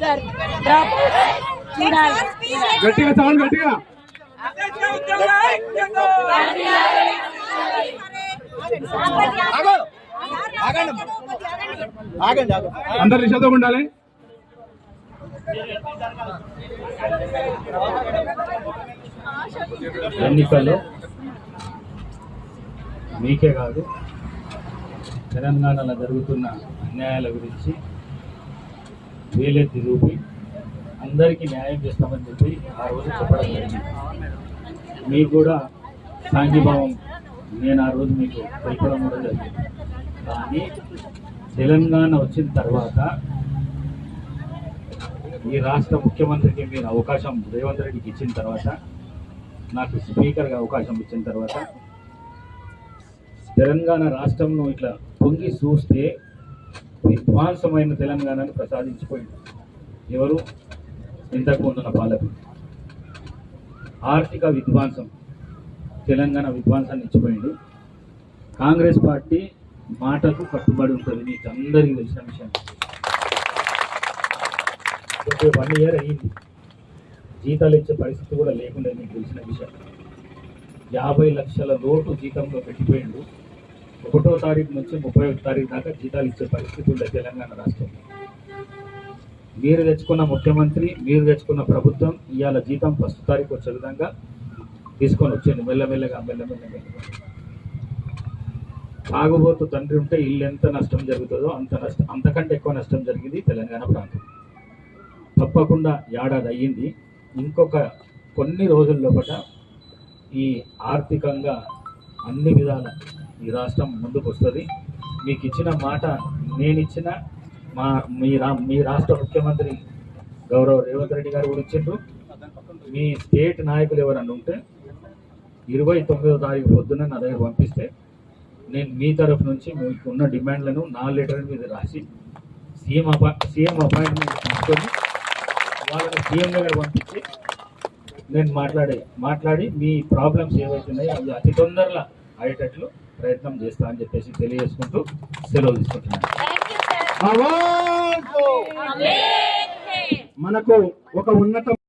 Sir. Drop. చూడాలి. గట్టిగా sound గట్టిగా. ఆగండి. ఆగండి అందరు నిషేధంగా ఉండాలి. ఎన్నికల్లో మీకే కాదు తెలంగాణలో జరుగుతున్న అన్యాయాల గురించి వేలే రూపి అందరికీ న్యాయం చేస్తామని చెప్పి ఆ రోజు చెప్పడం జరిగింది. మీకు కూడా సాంఘీభావం నేను ఆ రోజు మీకు తెలపడం కూడా జరిగింది. కానీ తెలంగాణ వచ్చిన తర్వాత ఈ రాష్ట్ర ముఖ్యమంత్రికి మీరు అవకాశం రేవంత్ రెడ్డికి ఇచ్చిన తర్వాత నాకు స్పీకర్గా అవకాశం ఇచ్చిన తర్వాత తెలంగాణ రాష్ట్రంలో ఇట్లా పొంగి చూస్తే విధ్వంసమైన తెలంగాణను ప్రసాదించిపోయింది. ఎవరు? ఇంతకు ముందున్న పాలకులు. ఆర్థిక విధ్వంసం. తెలంగాణ విధ్వంసాన్ని ఇచ్చిపోయింది. కాంగ్రెస్ పార్టీ మాటకు కట్టుబడి ఉంటుంది. మీకు అందరికీ తెలిసిన విషయం. వన్ ఇయర్ అయ్యింది జీతాలు ఇచ్చే పరిస్థితి కూడా లేకుండా మీకు తెలిసిన విషయం. యాభై లక్షల లోటు జీతంలో పెట్టిపోయిండు. ఒకటో తారీఖు నుంచి ముప్పై ఒకటి తారీఖు దాకా జీతాలు ఇచ్చే పరిస్థితి ఉంది తెలంగాణ రాష్ట్రం మీరు తెచ్చుకున్న ముఖ్యమంత్రి మీరు తెచ్చుకున్న ప్రభుత్వం ఇవాళ జీతం ఫస్ట్ తారీఖు వచ్చే విధంగా తీసుకొని వచ్చింది. మెల్లమెల్లగా మెల్లమెల్లగా. తాగుబోతు తండ్రి ఉంటే ఇల్లు ఎంత నష్టం జరుగుతుందో అంత నష్టం అంతకంటే ఎక్కువ నష్టం జరిగింది తెలంగాణ ప్రాంతం. తప్పకుండా ఏడాది అయ్యింది. ఇంకొక కొన్ని రోజుల లోపల ఈ ఆర్థికంగా అన్ని విధాల ఈ రాష్ట్రం ముందుకు వస్తుంది మీకు ఇచ్చిన మాట నేను ఇచ్చిన మా మీ రా మీ రాష్ట్ర ముఖ్యమంత్రి గౌరవ రేవంత్ రెడ్డి గారు కూడా ఇచ్చిండ్రు. మీ స్టేట్ నాయకులు ఎవరన్నా ఉంటే ఇరవై తొమ్మిదో తారీఖు పొద్దున్న నా దగ్గర పంపిస్తే నేను మీ తరఫు నుంచి మీకు ఉన్న డిమాండ్లను నా లెటర్ మీద రాసి సీఎం అపా సీఎం అపాయింట్మెంట్ తీసుకొని వాళ్ళని సీఎం దగ్గర పంపించి నేను మాట్లాడే మాట్లాడి మీ ప్రాబ్లమ్స్ ఏవైతున్నాయో అవి అతి తొందరలో అయ్యేటట్లు ప్రయత్నం చేస్తా అని చెప్పేసి తెలియజేసుకుంటూ సెలవు తీసుకుంటున్నాను! మనకు ఒక ఉన్నత